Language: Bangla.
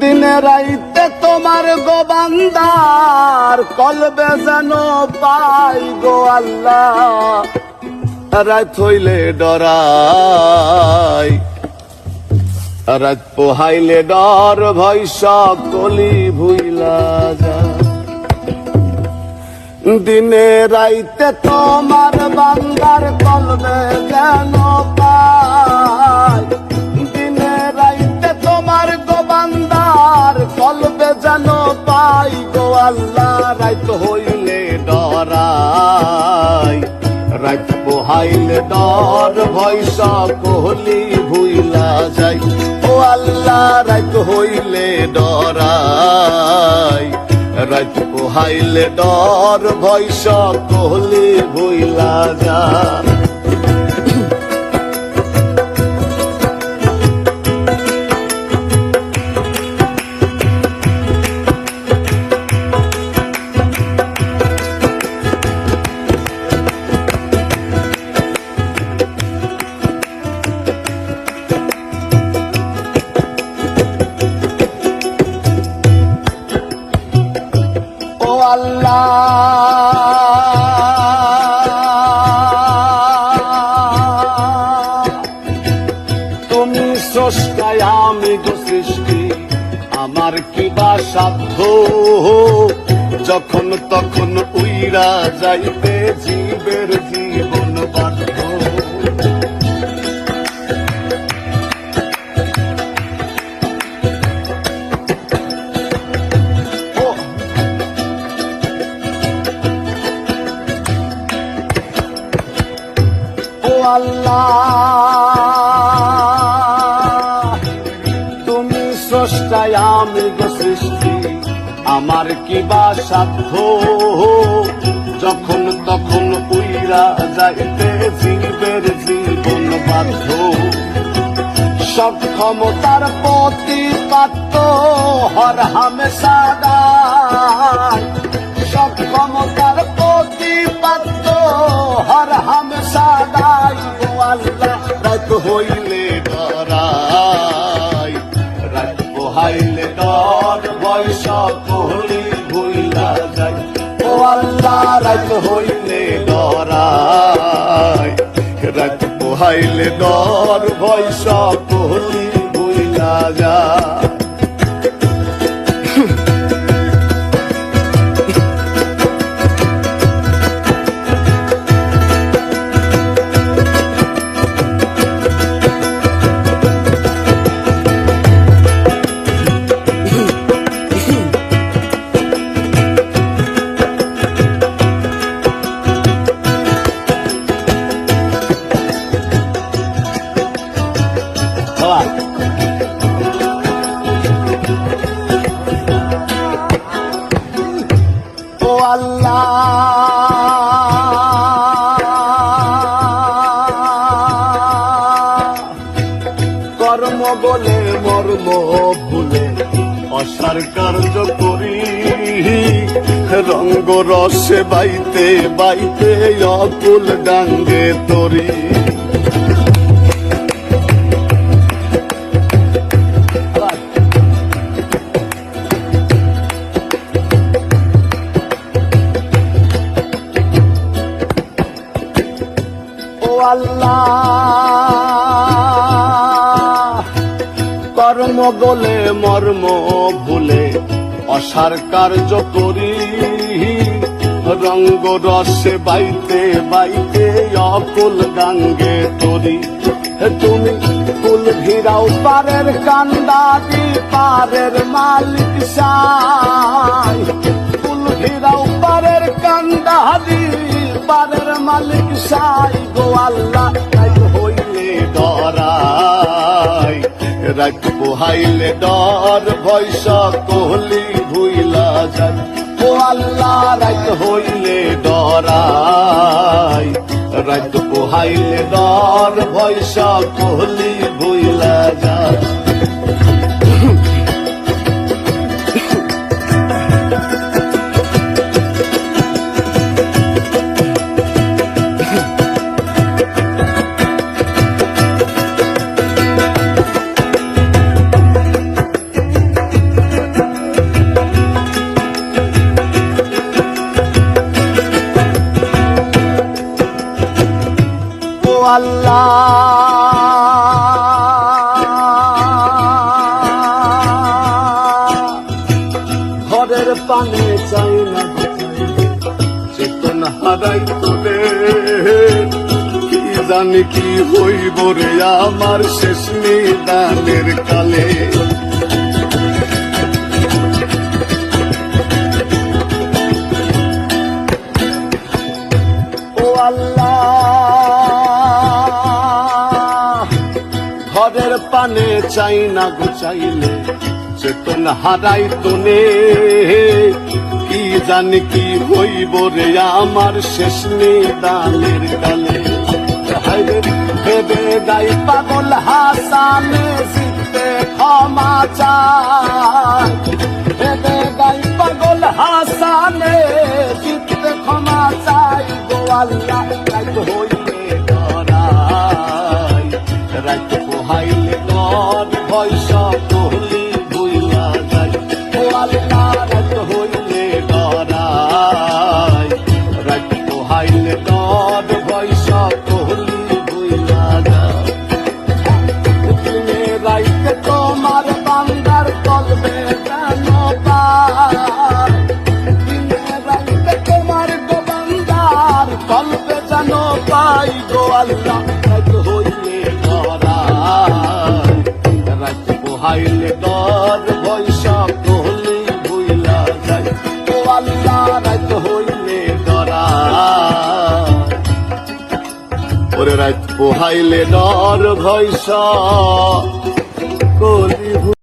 দিনে রাইতে তোমার গোবান্দার কলবে যেন পাই গো আল্লাহ। রাত হইলে ডরাই, রাত পোহাইলে ডর, ভয় সকলি ভুইলা যায়। দিনে রাইতে তোমার বান্দার কলবে যেন পাই ডর ভয়সা সকলি ভুইলা যাই। ও আল্লাহ রাত হইলে ডরাই। রাত পোহাইলে ডর ভয়সা সকলি ভুইলা আল্লাহ। তুমি স্রষ্টায় আমি গো সৃষ্টি আমার কি বা সাধ্য? যখন তখন উইরা যাইতে জীবের জীবন বাধ্য আল্লাহ। তুমি স্রষ্টায় আমি সৃষ্টি, আমার কি বা সাধ্য? যখন তখন উইরা যাইতে জীবের জীবন বাধ্য। সক্ষমতার প্রতিপাত্য হর হামেশা গায় সক্ষমতার প্রতিপাত্য হর হামেশা হইলে ডরাই রাত হাইলে ডর বয়স কহলি ভুইলা যায়। ও আল্লাহ, রাত হইলে ডরাই রাত পোহাইলে ডর বয়স কহলি ভুইলা যায়। আল্লাহ। কর্ম বলে মর্ম ভুলে অসার কার্য করি। রঙ্গ রসে বাইতে বাইতে অকুল ডাঙ্গে তরি। আল্লাহ। কর্ম গোলে মর্ম ভুলে অসার কার্য করি। রঙ্গ রসে বাইতে বাইতে অকুল গাঙ্গে তরি। তুমি কুল ঘিরাও পারের কান্দাদি পারের মালিক সাই কুল ঘিরাও পারের কান্দাদি পারের মালিক সাই গো আল্লাহ হইলে ডরাই। রাত পোহাইলে ডর ভয়স কোহলি ভুইলা যায়। ও আল্লাহ রাত হইলে ডরাই। রাত পোহাইলে ডর ভয়স কোহলি ভুইলা যায়। ঘরের পানে চাই না চেতন হারাই তোলে কি জানি কি হইব রে আমার শেষ নিদানের কালে। ঘরের পানে চাই না গুচাইলে চেতন হারাই তোনে কি জানি কি হইব রে আমার শেষ নিদানের কালে হায়রে ভেবে দাই পাগল হাসানে জিতে ক্ষমা চায় ভেবে দাই পাগল হাসানে জিতে ক্ষমা চাই ডরাই রাত পোহাইলে ডর ভয় সকলি ভুইলা যাই। আল্লাহ রাত হইলে ডরাই রাত পোহাইলে সকলি ভুইলা যায় দিনে রাইতে তোমার বান্দার কলবে কেন পায় তোমার পাই গো আল্লাহ। পোহাইলে ডর ভয় কলি